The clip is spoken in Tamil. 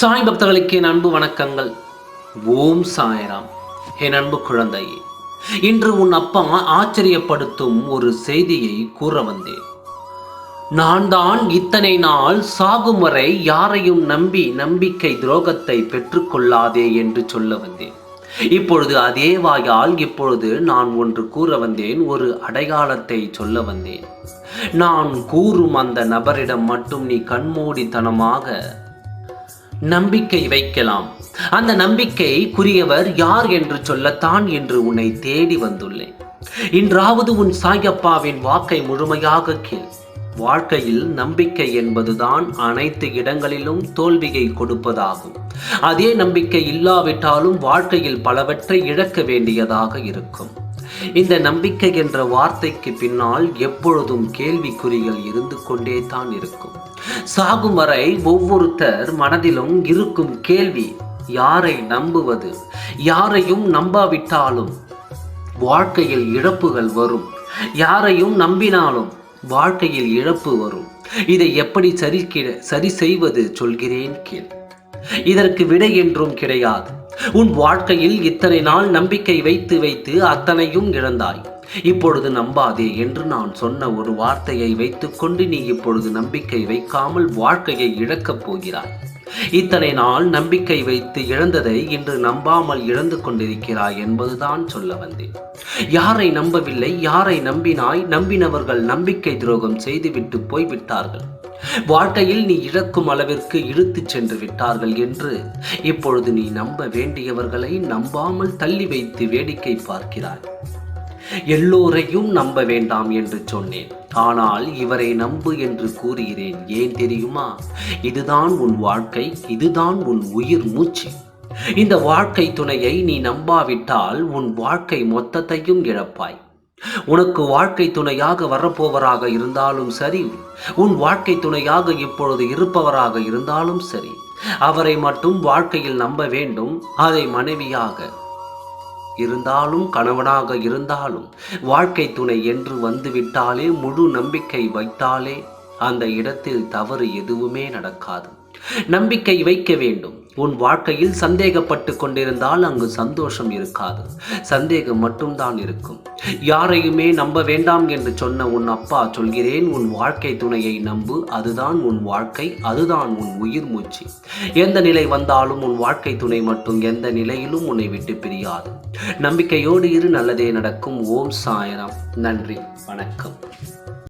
சாய் பக்தர்களுக்கு என் அன்பு வணக்கங்கள். ஓம் சாயராம். என் அன்பு குழந்தையே இன்று உன் அப்பா ஆச்சரியப்படுத்தும் ஒரு செய்தியை கூற வந்தேன். நான் தான் இத்தனை நாள் சாகும் வரை யாரையும் நம்பி நம்பிக்கை துரோகத்தை பெற்றுக்கொள்ளாதே என்று சொல்ல வந்தேன். இப்பொழுது அதே வாயால் இப்பொழுது நான் ஒன்று கூற வந்தேன் ஒரு அடையாளத்தை சொல்ல வந்தேன். நான் கூறும் அந்த நபரிடம் மட்டும் நீ கண்மூடித்தனமாக நம்பிக்கை வைக்கலாம். அந்த நம்பிக்கைக்குரியவர் யார் என்று சொல்லத்தான் என்று உன்னை தேடி வந்துள்ளேன். இன்றாவது உன் சாயப்பாவின் வாக்கை முழுமையாக கேள். வாழ்க்கையில் நம்பிக்கை என்பதுதான் அனைத்து இடங்களிலும் தோல்வியை கொடுப்பதாகும். அதே நம்பிக்கை இல்லாவிட்டாலும் வாழ்க்கையில் பலவற்றை இழக்க வேண்டியதாக இருக்கும். இந்த நம்பிக்கை என்ற வார்த்தைக்கு பின்னால் எப்பொழுதும் கேள்விக்குறிகள் இருந்து கொண்டே தான் இருக்கும். சாகும் வரை ஒவ்வொருத்தர் மனதிலும் இருக்கும் கேள்வி யாரை நம்புவது யாரையும் நம்பாவிட்டாலும் வாழ்க்கையில் இழப்புகள் வரும். யாரையும் நம்பினாலும் வாழ்க்கையில் இழப்பு வரும். இதை எப்படி சரி சரி செய்வது சொல்கிறேன் கேள். இதற்கு விடை என்றும் கிடையாது. உன் வாழ்க்கையில் இத்தனை நாள் நம்பிக்கை வைத்து வைத்து அத்தனையும் இழந்தாய். இப்பொழுது நம்பாதே என்று நான் சொன்ன ஒரு வார்த்தையை வைத்துக்கொண்டு நீ இப்பொழுது நம்பிக்கை வைக்காமல் வாழ்க்கையை இழக்கப் போகிறாய். இத்தனை நாள் நம்பிக்கை வைத்து இழந்ததை இன்று நம்பாமல் இழந்து கொண்டிருக்கிறாய் என்பதுதான் சொல்ல வந்தேன். யாரை நம்பவில்லை யாரை நம்பினாய்? நம்பினவர்கள் நம்பிக்கை துரோகம் செய்துவிட்டு போய்விட்டார்கள். வாழ்க்கையில் நீ இழக்கும் அளவிற்கு இழுத்துச் சென்று விட்டார்கள் என்று இப்பொழுது நீ நம்ப வேண்டியவர்களை நம்பாமல் தள்ளி வைத்து வேடிக்கை பார்க்கிறாய். எல்லோரையும் நம்ப வேண்டாம் என்று சொன்னேன். ஆனால் இவரை நம்பு என்று கூறுகிறேன். ஏன் தெரியுமா? இதுதான் உன் வாழ்க்கை இதுதான் உன் உயிர் மூச்சு. இந்த வாழ்க்கை துணையை நீ நம்பாவிட்டால் உன் வாழ்க்கை மொத்தத்தையும் இழப்பாய். உனக்கு வாழ்க்கை துணையாக வரப்போவராக இருந்தாலும் சரி உன் வாழ்க்கை துணையாக இப்பொழுது இருப்பவராக இருந்தாலும் சரி அவரை மட்டும் வாழ்க்கையில் நம்ப வேண்டும். அதை மனைவியாக இருந்தாலும் கணவனாக இருந்தாலும் வாழ்க்கை துணை என்று வந்துவிட்டாலே முழு நம்பிக்கை வைத்தாலே அந்த இடத்தில் தவறு எதுவுமே நடக்காது. நம்பிக்கை வைக்க வேண்டும். உன் வாழ்க்கையில் சந்தேகப்பட்டு கொண்டிருந்தால் அங்கு சந்தோஷம் இருக்காது. சந்தேகம் மட்டும்தான் இருக்கும். யாரையுமே நம்ப வேண்டாம் என்று சொன்ன உன் அப்பா சொல்கிறேன் உன் வாழ்க்கை துணையை நம்பு. அதுதான் உன் வாழ்க்கை அதுதான் உன் உயிர் மூச்சு. எந்த நிலை வந்தாலும் உன் வாழ்க்கை துணை மட்டும் எந்த நிலையிலும் உன்னை விட்டு பிரியாது. நம்பிக்கையோடு இரு நல்லதே நடக்கும். ஓம் சாயனம் நன்றி வணக்கம்.